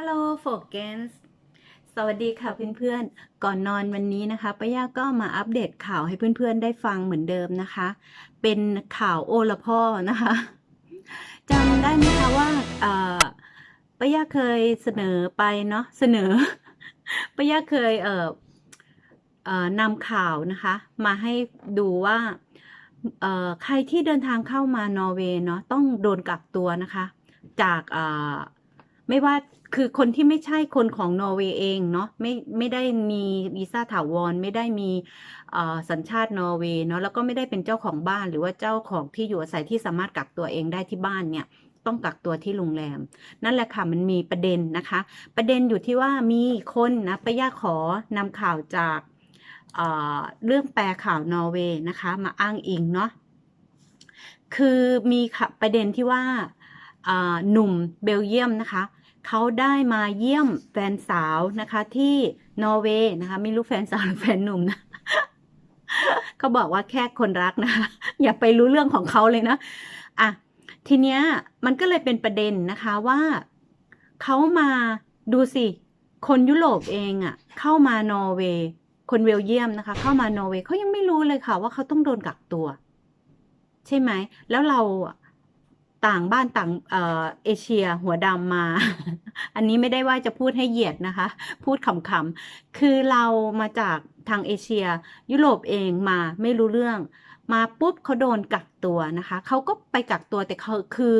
ฮัลโหลโฟกนส์สวัสดีค่ะเพื่อนๆ ก่อนนอนวันนี้นะคะป้าย่าก็มาอัปเดตข่าวให้เพื่อนๆ ได้ฟังเหมือนเดิมนะคะ เป็นข่าวโอละพ่อนะคะจำได้ไหมคะว่าป้าย่าเคยเสนอไปเนาะเสนอป้าย่าเคยเอ่อเอ่อนำข่าวนะคะ มาให้ดูว่าเอ่อใครที่เดินทางเข้ามานอร์เวย์เนาะต้องโดนกักตัวนะคะ จากเอ่อ ไม่ว่าคือคนที่ไม่ใช่คนของนอร์เวย์เองเนาะไม่ไม่ได้มีวีซ่าถาวรไม่ได้มีสัญชาตินอร์เวย์เนาะแล้วก็ไม่ได้เป็นเจ้าของบ้านหรือว่าเจ้าของที่อยู่อาศัยที่สามารถกักตัวเองได้ที่บ้านเนี่ยต้องกักตัวที่โรงแรม นั่นแหละค่ะมันมีประเด็นนะคะ ประเด็นอยู่ที่ว่ามีคนนะปะย่าขอนำข่าวจากเเรื่องแปลข่าวนอร์เวย์นะคะ มาอ้างอิงเนาะคือมีประเด็นที่ว่าอ่าหนุ่มเบลเยียมนะคะ เขาได้มาเยี่ยมแฟนสาวนะคะที่นอร์เวย์นะคะ ไม่รู้แฟนสาวหรือแฟนหนุ่มนะเขาบอกว่าแค่คนรักนะคะอย่าไปรู้เรื่องของเขาเลยนะอะทีเนี้ยมันก็เลยเป็นประเด็นนะคะว่าเขามาดูสิคนยุโรปเองอะ่ะ เข้ามานอร์เวย์คนเบลเยียมนะคะ เข้ามานอร์เวย์เขายังไม่รู้เลยค่ะว่าเขาต้องโดนกักตัว ใช่ไหมแล้วเราอะ ต่างบ้านต่างเออเอเชียหัวดำมา อันนี้ไม่ได้ว่าจะพูดให้เหยียดนะคะ พูดขำๆ คือเรามาจากทางเอเชีย ยุโรปเองมาไม่รู้เรื่อง มาปุ๊บเขาโดนกักตัวนะคะ เขาก็ไปกักตัวแต่เขาคือ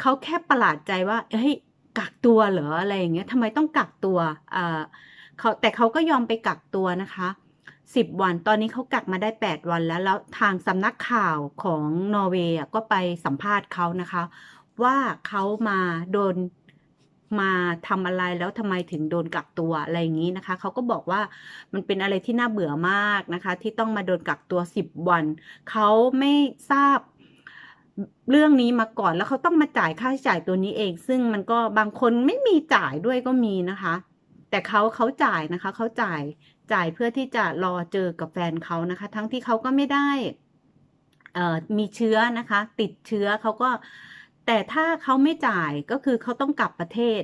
เขาแค่ประหลาดใจว่าเฮ้ยกักตัวเหรออะไรอย่างเงี้ยทำไมต้องกักตัวอ่าเขาแต่เขาก็ยอมไปกักตัวนะคะ สิบวัน ตอนนี้เขากักมาได้แปดวันแล้ว แล้วทางสำนักข่าวของนอร์เวย์ก็ไปสัมภาษณ์เขานะคะ ว่าเขามาโดนมาทำอะไรแล้วทำไมถึงโดนกักตัวอะไรอย่างนี้นะคะ เขาก็บอกว่ามันเป็นอะไรที่น่าเบื่อมากนะคะ ที่ต้องมาโดนกักตัวสิบวัน เขาไม่ทราบเรื่องนี้มาก่อนแล้วเขาต้องมาจ่ายค่าใช้จ่ายตัวนี้เอง ซึ่งมันก็บางคนไม่มีจ่ายด้วยก็มีนะคะ แต่เขาเขาจ่ายนะคะ เขาจ่ายจ่ายเพื่อที่จะรอเจอกับแฟนเขานะคะ ทั้งที่เขาก็ไม่ได้มีเชื้อนะคะ ติดเชื้อเขาก็ แต่ถ้าเขาไม่จ่ายก็คือเขาต้องกลับประเทศ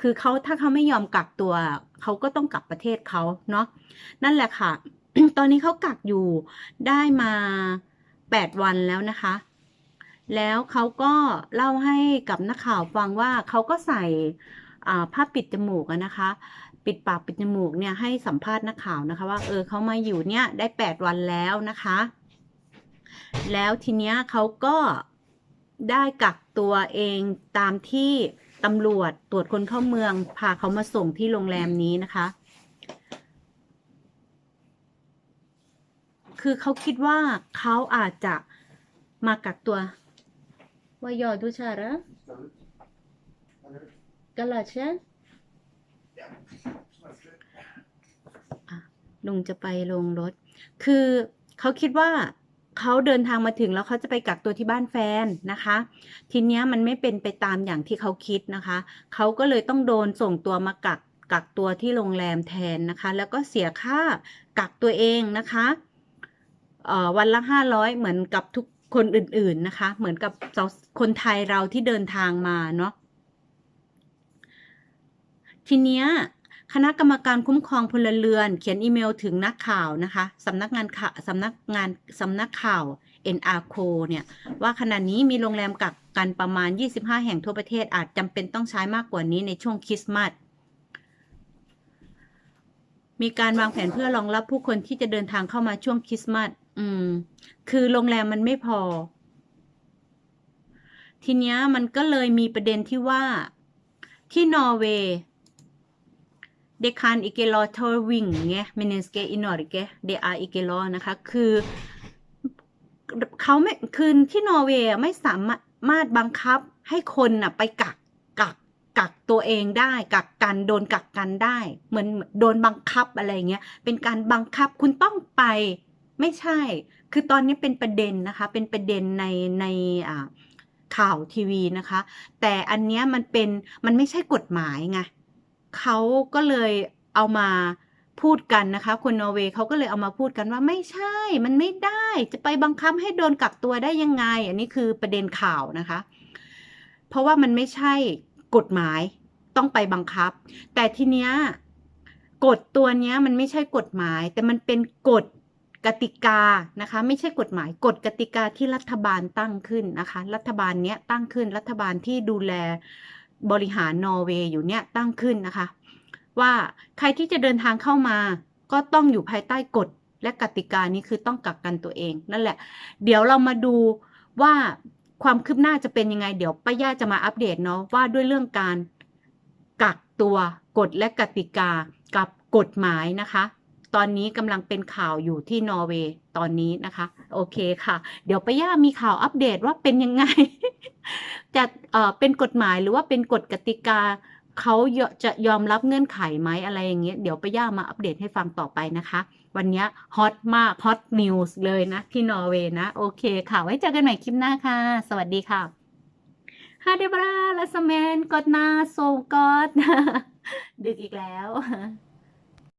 คือเขาถ้าเขาไม่ยอมกักตัว เขาก็ต้องกลับประเทศเขาเนาะนั่นแหละค่ะ ตอนนี้เขากักอยู่ได้มาแปดวันแล้วนะคะ แล้วเขาก็เล่าให้กับนักข่าวฟังว่าเขาก็ใส่ผ้าปิดจมูกนะคะ ปิดปากปิดจมูกเนี่ยให้สัมภาษณ์นักข่าวนะคะ ว่าเออเขามาอยู่เนี่ยได้แปดวันแล้วนะคะ แล้วทีเนี้ยเขาก็ได้กักตัวเองตามที่ตำรวจตรวจคนเข้าเมือง พาเขามาส่งที่โรงแรมนี้นะคะ คือเขาคิดว่าเขาอาจจะมากักตัวว่ายอดูชาระกะลาเชนอะ ลุงจะไปลงรถ คือเขาคิดว่าเขาเดินทางมาถึงแล้วเขาจะไปกักตัวที่บ้านแฟนนะคะ ทีเนี้ยมันไม่เป็นไปตามอย่างที่เขาคิดนะคะ เขาก็เลยต้องโดนส่งตัวมากักกักตัวที่โรงแรมแทนนะคะ แล้วก็เสียค่ากักตัวเองนะคะเอ่อวันละห้าร้อยเหมือนกับทุกคนอื่นๆนะคะ เหมือนกับคนไทยเราที่เดินทางมาเนาะทีเนี้ย คณะกรรมการคุ้มครองพลเรือน เขียนอีเมลถึงนักข่าวนะคะสำนักงานข่าวสำนักงานสำนักข่าว NRCO เนี่ยว่าขณะนี้มีโรงแรมกักกันประมาณ 25 แห่งทั่วประเทศอาจจำเป็นต้องใช้มากกว่านี้ในช่วงคริสต์มาสมีการวางแผนเพื่อรองรับผู้คนที่จะเดินทางเข้ามาช่วงคริสต์มาสอืม คือโรงแรมมันไม่พอ ทีเนี้ยมันก็เลยมีประเด็นที่ว่าที่นอร์เวย์ det kan ikke la tvinge mennesker i Norge det er ikke lov นะคะ คือเขาไม่คือที่นอร์เวย์ไม่สามารถบังคับให้คนน่ะไปกักกักกักตัวเองได้กักกันโดนกักกันได้ เหมือนโดนบังคับอะไรเงี้ย เป็นการบังคับคุณต้องไปไม่ใช่ คือตอนนี้เป็นประเด็นนะคะ เป็นประเด็นในในอ่าข่าวทีวีนะคะ แต่อันเนี้ยมันเป็นมันไม่ใช่กฎหมายไง เขาก็เลยเอามาพูดกันนะคะ คนนอร์เวย์เขาก็เลยเอามาพูดกันว่าไม่ใช่ มันไม่ได้ จะไปบังคับให้โดนกักตัวได้ยังไง อันนี้คือประเด็นข่าวนะคะ เพราะว่ามันไม่ใช่กฎหมายต้องไปบังคับ แต่ทีเนี้ยกฎตัวเนี้ยมันไม่ใช่กฎหมาย แต่มันเป็นกฎกติกานะคะ ไม่ใช่กฎหมายกฎกติกาที่รัฐบาลตั้งขึ้นนะคะ รัฐบาลเนี้ยตั้งขึ้นรัฐบาลที่ดูแล บริหารนอร์เวย์อยู่เนี่ยตั้งขึ้นนะคะ ว่าใครที่จะเดินทางเข้ามา ก็ต้องอยู่ภายใต้กฎและกติกานี้คือต้องกักกันตัวเอง นั่นแหละ เดี๋ยวเรามาดูว่าความคืบหน้าจะเป็นยังไง เดี๋ยวป้าย่าจะมาอัปเดตเนาะว่าด้วยเรื่องการกักตัวกฎและกติกากับกฎหมายนะคะ ตอนนี้กำลังเป็นข่าวอยู่ที่นอร์เวย์ตอนนี้นะคะ โอเคค่ะ เดี๋ยวป้าย่ามีข่าวอัปเดตว่าเป็นยังไง จะเอ่เป็นกฎหมายหรือว่าเป็นกฎกติกาเขาจะยอมรับเงื่อนไขไหมอะไรอย่างเงี้ยเดี๋ยวไปย่ามาอัปเดตให้ฟังต่อไปนะคะ วันนี้ฮอตมากฮอตนิวส์เลยนะ ที่นอร์เวย์นะ โอเคค่ะ ไว้เจอกันใหม่คลิปหน้าค่ะ สวัสดีค่ะฮาเดบราลาสเมนกอดนาโซกอดดึกอีกแล้ว